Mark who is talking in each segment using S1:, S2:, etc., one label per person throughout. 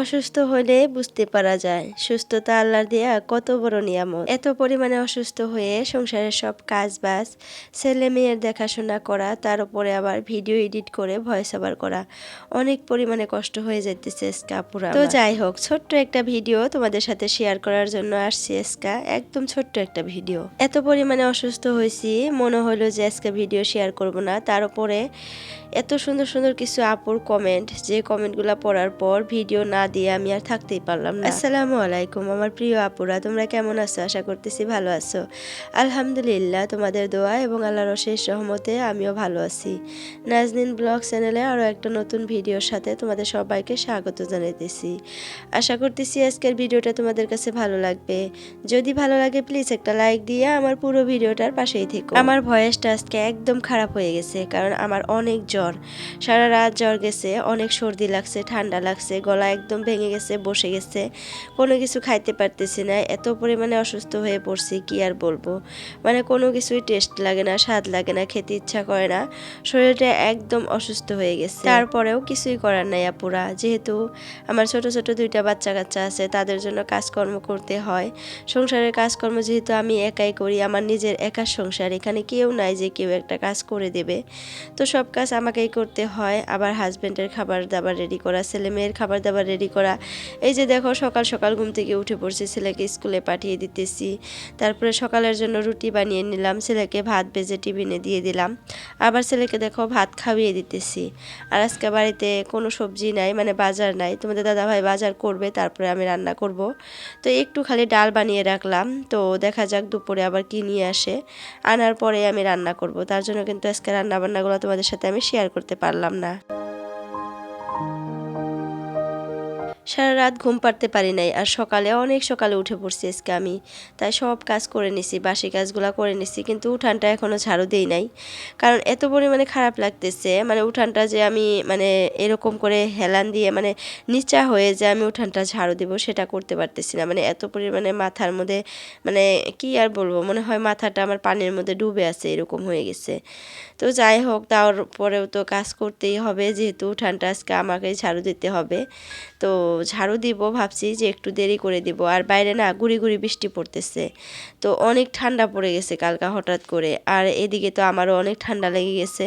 S1: অসুস্থ হলে বুঝতে পারা যায়, সুস্থতা আল্লাহর দেয়া কত বড় নিয়ামত। এত পরিমাণে অসুস্থ হয়ে সংসারের সব কাজ বাজ, ছেলে মেয়ের দেখাশোনা করা, তার উপরে আবার ভিডিও এডিট করে ভয়েস ওভার করা, অনেক পরিমাণে কষ্ট হয়ে যাইতেছে এসকা পুরা। তো যাই হোক, ছোট্ট একটা ভিডিও তোমাদের সাথে শেয়ার করার জন্য আসছি এসকা, একদম ছোট্ট একটা ভিডিও। এত পরিমাণে অসুস্থ হয়েছি, মনে হলো যে আজকে ভিডিও শেয়ার করব না, তার উপরে এত সুন্দর সুন্দর কিছু আপুর কমেন্ট যে কমেন্টগুলো পড়ার পর ভিডিও না দিয়ে আমি আর থাকতেই পারলাম না। আসসালামু আলাইকুম, আমার প্রিয় আপুরা, তোমরা কেমন আছো? আশা করতেছি ভালো আছো। আলহামদুলিল্লাহ, তোমাদের দোয়া এবং আল্লাহর অশেষ সহমতে আমিও ভালো আছি। নাজনিন ব্লগ চ্যানেলে আরও একটা নতুন ভিডিওর সাথে তোমাদের সবাইকে স্বাগত জানাইতেছি। আশা করতেছি আজকের ভিডিওটা তোমাদের কাছে ভালো লাগবে। যদি ভালো লাগে প্লিজ একটা লাইক দিয়ে আমার পুরো ভিডিওটার পাশেই থেকো। আমার ভয়েসটা আজকে একদম খারাপ হয়ে গেছে, কারণ আমার অনেক জ্বর। সারা রাত জ্বর গেছে, অনেক সর্দি লাগছে, ঠান্ডা লাগছে, গলা একদম ভেঙে গেছে, বসে গেছে। কোনো কিছু খাইতে পারতেছি না, এত পরিমাণে অসুস্থ হয়ে পড়ছি, কি আর বলব? মানে কোনো কিছুই টেস্ট লাগে না, স্বাদ লাগে না, খেতে ইচ্ছা করে না। শরীরটা একদম অসুস্থ হয়ে গেছে। তারপরেও কিছুই করার নাই আপুরা। যেহেতু আমার ছোট ছোট দুইটা বাচ্চা কাচ্চা আছে, তাদের জন্য কাজকর্ম করতে হয়। সংসারের কাজকর্ম যেহেতু আমি একাই করি, আমার নিজের একার সংসার, এখানে কেউ নাই যে কেউ একটা কাজ করে দেবে। তো সব কাজ আমাকেই করতে হয়, আবার হাজব্যান্ডের খাবার দাবার রেডি করা ছেলে মেয়ের খাবার দাবার রেডি করা। এই যে দেখো, সকাল সকাল ঘুম থেকে উঠে পড়ছি, ছেলেকে স্কুলে পাঠিয়ে দিতেছি। তারপরে সকালের জন্য রুটি বানিয়ে নিলাম, ছেলেকে ভাত ভেজে টিফিনে দিয়ে দিলাম। আবার ছেলেকে দেখো, ভাত খাইয়ে দিতেছি। আর আজকে বাড়িতে কোনো সবজি নাই মানে বাজার নাই। তোমাদের দাদাভাই বাজার করবে, তারপরে আমি রান্না করব। তো একটু খালি ডাল বানিয়ে রাখলাম। তো দেখা যাক দুপুরে আবার কি নিয়ে আসে। আনার পরে আমি রান্না করব। তার জন্য কিন্তু আজকে রান্না বান্নাগুলো তোমাদের সাথে আমি শেয়ার করতে পারলাম না। সারা রাত ঘুম পাড়তে পারি নাই আর সকালে অনেক সকালে উঠে পড়ছি আজকে আমি। তাই সব কাজ করে নিছি, বাসি কাজগুলো করে নিছি, কিন্তু উঠানটা এখনও ঝাড়ু দেই নাই। কারণ এত পরিমাণে খারাপ লাগতেছে মানে উঠানটা যে আমি মানে এরকম করে হেলান দিয়ে মানে নিচা হয়ে যে আমি উঠানটা ঝাড়ু দেব সেটা করতে পারতেছি না। মানে এত পরিমাণে মাথার মধ্যে মানে কি আর বলব, মনে হয় মাথাটা আমার পানির মধ্যে ডুবে আছে, এরকম হয়ে গেছে। তো যাই হোক, তারপরেও তো কাজ করতেই হবে, যেহেতু উঠানটা আজকে আমাকে ঝাড়ু দিতে হবে। তো ঝাড়ু দিব, ভাবছি যে একটু দেরি করে দিব। আর বাইরে না গুড়ি গুড়ি বৃষ্টি পড়তেছে। তো অনেক ঠান্ডা পড়ে গেছে কালকা হঠাৎ করে। আর এদিকে তো আমারও অনেক ঠান্ডা লেগে গেছে।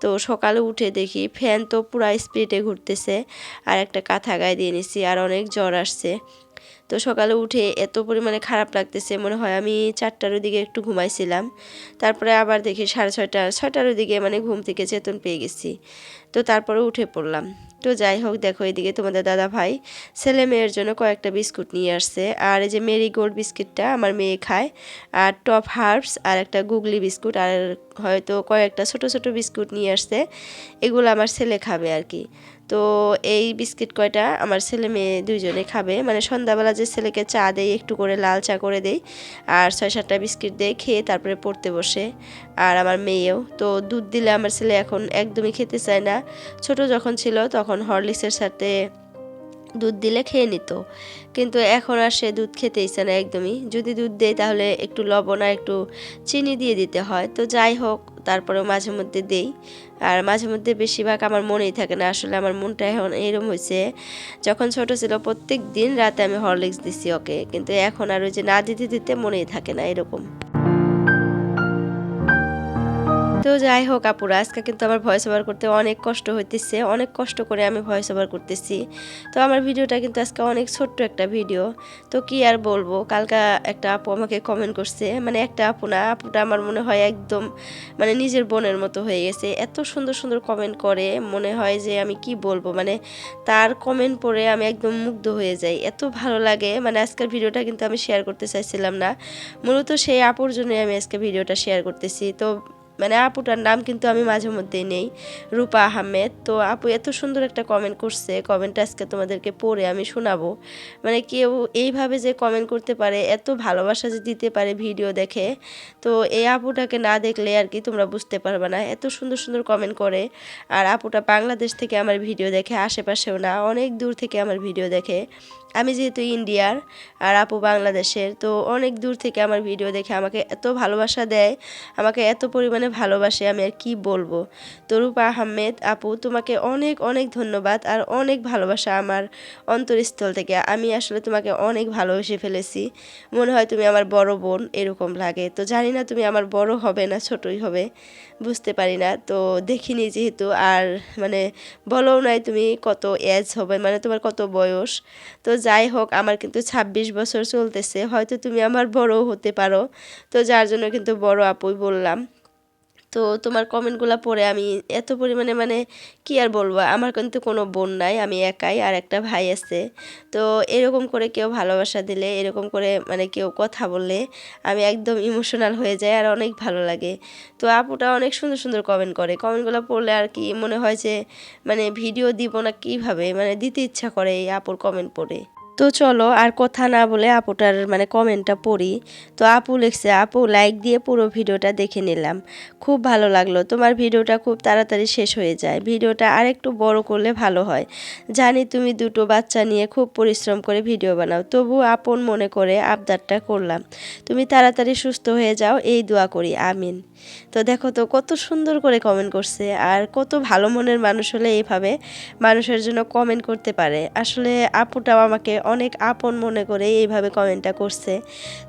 S1: তো সকালে উঠে দেখি ফ্যান তো পুরা স্পিডে ঘুরতেছে। আর একটা কাঁথা গায়ে দিয়ে নিছি, আর অনেক জ্বর আসছে। তো সকালে উঠে এত পরিমাণে খারাপ লাগতেছে, মনে হয় আমি চারটার দিকে একটু ঘুমাইছিলাম। তারপরে আবার দেখি সাড়ে ছয়টা, ছয়টার দিকে মানে ঘুম থেকে চেতন পেয়ে গেছি। তো তারপরে উঠে পড়লাম। তো যাই হোক, দেখো এদিকে তোমাদের দাদা ভাই ছেলে মেয়ের জন্য কয়েকটা বিস্কুট নিয়ে আসছে। আর এই যে মেরি গোল্ড বিস্কিটটা আমার মেয়ে খায়, আর টপ হার্বস আর একটা গুগলি বিস্কুট, আর হয়তো কয়েকটা ছোট ছোট বিস্কুট নিয়ে আসছে, এগুলো আমার ছেলে খাবে আর কি। তো এই বিস্কিট কয়টা আমার ছেলে মেয়ে দুইজনে খাবে। মানে সন্ধ্যাবেলা যে ছেলেকে চা দেই, একটু করে লাল চা করে দেই আর ছয় সাতটা বিস্কিট দেই খেয়ে তারপরে পড়তে বসে আর আমার মেয়েও। তো দুধ দিলে আমার ছেলে এখন একদমই খেতে চায় না। ছোট যখন ছিল তখন হরলিক্সের সাথে দুধ দিলে খেয়ে নিত। কিন্তু এখন আর সে দুধ খেতে ইচ্ছে না একদমই। যদি দুধ দেয় তাহলে একটু লবণ আর একটু চিনি দিয়ে দিতে হয়। তো যাই হোক, তারপরেও মাঝে মধ্যে দেই। আর মাঝে মধ্যে বেশিরভাগ আমার মনেই থাকে না। আসলে আমার মনটা এখন এরম হয়েছে যখন ছোট ছিল প্রত্যেক দিন রাতে আমি হরলিক্স দিছি ওকে। কিন্তু এখন আর ওই যে না দিতে দিতে মনেই থাকে না এরকম। তো যাই হোক আপুরা, আজকে কিন্তু আমার ভয়েস ওভার করতে অনেক কষ্ট হইতেছে, অনেক কষ্ট করে আমি ভয়েস ওভার করতেছি। তো আমার ভিডিওটা কিন্তু আজকে অনেক ছোট্ট একটা ভিডিও তো কি আর বলব, কালকা একটা আপু আমাকে কমেন্ট করছে মানে একটা আপু না, আপুটা আমার মনে হয় একদম মানে নিজের বোনের মতো হয়ে গেছে। এত সুন্দর সুন্দর কমেন্ট করে, মনে হয় যে আমি কি বলব মানে তার কমেন্ট পড়ে আমি একদম মুগ্ধ হয়ে যাই। এত ভালো লাগে মানে আজকের ভিডিওটা কিন্তু আমি শেয়ার করতে চাইছিলাম না। মূলত সেই আপুর জন্যই আমি আজকে ভিডিওটা শেয়ার করতেছি। তো মানে আপুটার নাম কিন্তু আমি মাঝে মধ্যেই নেই, রূপা আহমেদ। তো আপু এত সুন্দর একটা কমেন্ট করছে কমেন্টটা আজকে তোমাদেরকে পড়ে আমি শোনাবো। মানে কেউ এইভাবে যে কমেন্ট করতে পারে, এত ভালোবাসা যে দিতে পারে ভিডিও দেখে, তো এই আপুটাকে না দেখলে আর কি তোমরা বুঝতে পারবে না। এত সুন্দর সুন্দর কমেন্ট করে, আর আপুটা বাংলাদেশ থেকে আমার ভিডিও দেখে, আশেপাশেও না, অনেক দূর থেকে আমার ভিডিও দেখে। আমি যেহেতু ইন্ডিয়ার, আর আপু বাংলাদেশের, তো অনেক দূর থেকে আমার ভিডিও দেখে আমাকে এত ভালোবাসা দেয়, আমাকে এত পরিমাণে পরিমাণে ভালোবাসে, আমি আর কি বলব। তো রূপা আহমেদ আপু, তোমাকে অনেক অনেক ধন্যবাদ আর অনেক ভালোবাসা আমার অন্তরস্থল থেকে। আমি আসলে তোমাকে অনেক ভালোবেসে ফেলেছি। মনে হয় তুমি আমার বড় বোন, এরকম লাগে। তো জানি না তুমি আমার বড় হবে না ছোটই হবে, বুঝতে পারি না। তো দেখিনি যেহেতু আর মানে বলো নাই তুমি কত এজ হবে মানে তোমার কত বয়স। তো যাই হোক, আমার কিন্তু ছাব্বিশ বছর চলতেছে, হয়তো তুমি আমার বড় হতে পারো। তো যার জন্য কিন্তু বড় আপুই বললাম। তো তোমার কমেন্টগুলো পড়ে আমি এত পরিমাণে মানে কি আর বলব? আমার কিন্তু কোনো বোন নাই, আমি একাই আর একটা ভাই আছে। তো এরকম করে কেউ ভালোবাসা দিলে, এরকম করে মানে কেউ কথা বললে আমি একদম ইমোশনাল হয়ে যাই আর অনেক ভালো লাগে। তো আপুটা অনেক সুন্দর সুন্দর কমেন্ট করে। কমেন্টগুলো পড়লে আর কি মনে হয় যে মানে ভিডিও দিব না কীভাবে? মানে দিতে ইচ্ছা করে এই আপুর কমেন্ট পড়ে। তো চলো আর কথা না বলে আপুটার মানে কমেন্টটা পড়ি। তো আপু লিখছে, আপু লাইক দিয়ে পুরো ভিডিওটা দেখে নিলাম। খুব ভালো লাগল। তোমার ভিডিওটা খুব তাড়াতাড়ি শেষ হয়ে যায়। ভিডিওটা আরেকটু বড় করলে ভালো হয়। জানি তুমি দুটো বাচ্চা নিয়ে খুব পরিশ্রম করে ভিডিও বানাও। তবু আপন মনে করে আবদারটা করলাম। তুমি তাড়াতাড়ি সুস্থ হয়ে যাও। এই দোয়া করি। আমিন। তো দেখো তো, কত সুন্দর করে কমেন্ট করছে। আর কত ভালো মনের মানুষ হলে এইভাবে মানুষের জন্য কমেন্ট করতে পারে। আসলে আপুটাও আমাকে অনেক আপন মনে করে এইভাবে কমেন্টটা করছে।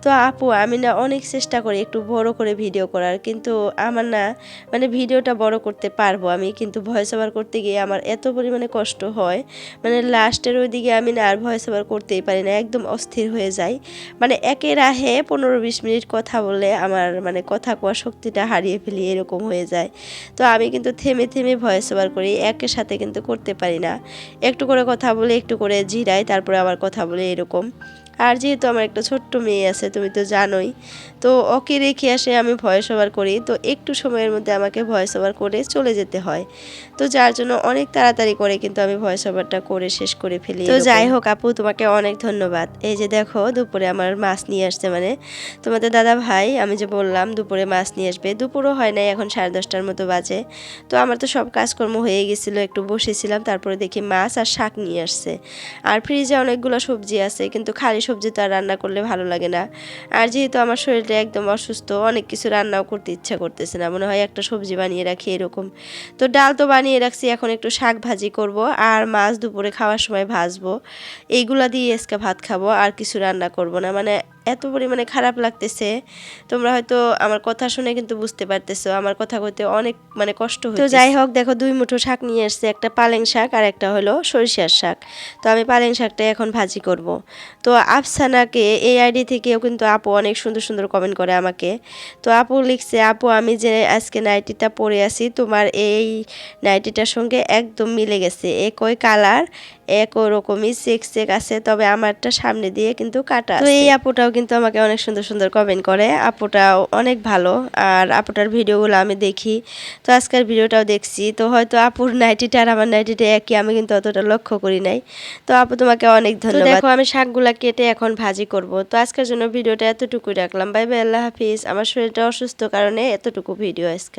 S1: তো আপু, আমি না অনেক চেষ্টা করি একটু বড় করে ভিডিও করার, কিন্তু আমার না মানে ভিডিওটা বড় করতে পারব আমি, কিন্তু ভয়েস ওভার করতে গিয়ে আমার এত পরিমাণে কষ্ট হয়। মানে লাস্টের ওই দিকে আমি না আর ভয়েস ওভার করতেই পারি না, একদম অস্থির হয়ে যাই। মানে একে রাহে পনেরো বিশ মিনিট কথা বলে আমার মানে কথা কোয়া শক্তিটা হারিয়ে ফেলি এরকম হয়ে যায়। তো আমি কিন্তু থেমে থেমে ভয়েস ওভার করি, একের সাথে কিন্তু করতে পারি না। একটু করে কথা বলে, একটু করে জিরাই তারপরে আবার কথা বলে এরকম। আর যেহেতু আমার একটা ছোট্ট মেয়ে আছে তুমি তো জানোই। তো ওকে রেখে আসে আমি ভয়েস ওভার করি। তো একটু সময়ের মধ্যে আমাকে ভয়েস ওভার করে চলে যেতে হয়। তো যার জন্য অনেক তাড়াতাড়ি করে কিন্তু আমি ভয়েস ওভারটা করে শেষ করে ফেলি তো যাই হোক আপু তোমাকে অনেক ধন্যবাদ। এই যে দেখো দুপুরে আমার মাছ নিয়ে আসছে মানে। তোমাদের দাদা ভাই আমি যে বললাম দুপুরে মাছ নিয়ে আসবে। দুপুরও হয় নাই এখন সাড়ে দশটার মতো বাজে। তো আমার তো সব কাজকর্ম হয়ে গেছিল একটু বসেছিলাম তারপরে দেখি মাছ আর শাক নিয়ে আসছে। আর ফ্রিজে অনেকগুলো সবজি আছে কিন্তু খালি সবজি তো আর রান্না করলে ভালো লাগে না। আর যেহেতু আমার শরীরটা একদম অসুস্থ, অনেক কিছু রান্নাও করতে ইচ্ছা করতেছে না। মনে হয় একটা সবজি বানিয়ে রাখি এরকম। তো ডাল তো বানিয়ে রাখছি, এখন একটু শাক ভাজি করব আর মাছ দুপুরে খাওয়ার সময় ভাজবো। এইগুলা দিয়ে আজকে ভাত খাব, আর কিছু রান্না করব না। মানে এত পরিমাণে খারাপ লাগতেছে। তোমরা হয়তো আমার কথা শুনে কিন্তু বুঝতে পারতেছো আমার কথা কইতে অনেক মানে কষ্ট তো যাই হোক দেখো দুই মুঠো শাক নিয়ে এসছে একটা পালেং শাক আর একটা হলো সরিষার শাক। তো আমি পালেং শাকটা এখন ভাজি করব। তো আফসানাকে এই আইডি থেকেও কিন্তু আপু অনেক সুন্দর সুন্দর কমেন্ট করে আমাকে। তো আপু লিখছে আপু আমি যে আজকে নাইটিটা পরে আছি তোমার এই নাইটিটার সঙ্গে একদম মিলে গেছে। একই কালার একই রকমই চেক চেক আছে তবে আমারটা সামনে দিয়ে কিন্তু কাটা তো এই আপুটাও কিন্তু আমাকে অনেক সুন্দর সুন্দর কমেন্ট করে। আপুটা অনেক ভালো। আর আপুটার ভিডিওগুলো আমি দেখি। তো আজকের ভিডিওটাও দেখছি। তো হয়তো আপুর নাইটিটা আর আমার নাইটিটা একই আমি কিন্তু অতটা লক্ষ্য করি নাই। তো আপু তোমাকে অনেক ধন্যবাদ। দেখো আমি শাকগুলা কেটে এখন ভাজি করব। তো আজকের জন্য ভিডিওটা এতটুকুই রাখলাম। বাই বাই আল্লাহ হাফিজ। আমার শরীরটা অসুস্থ কারণে এতটুকু ভিডিও আজকে।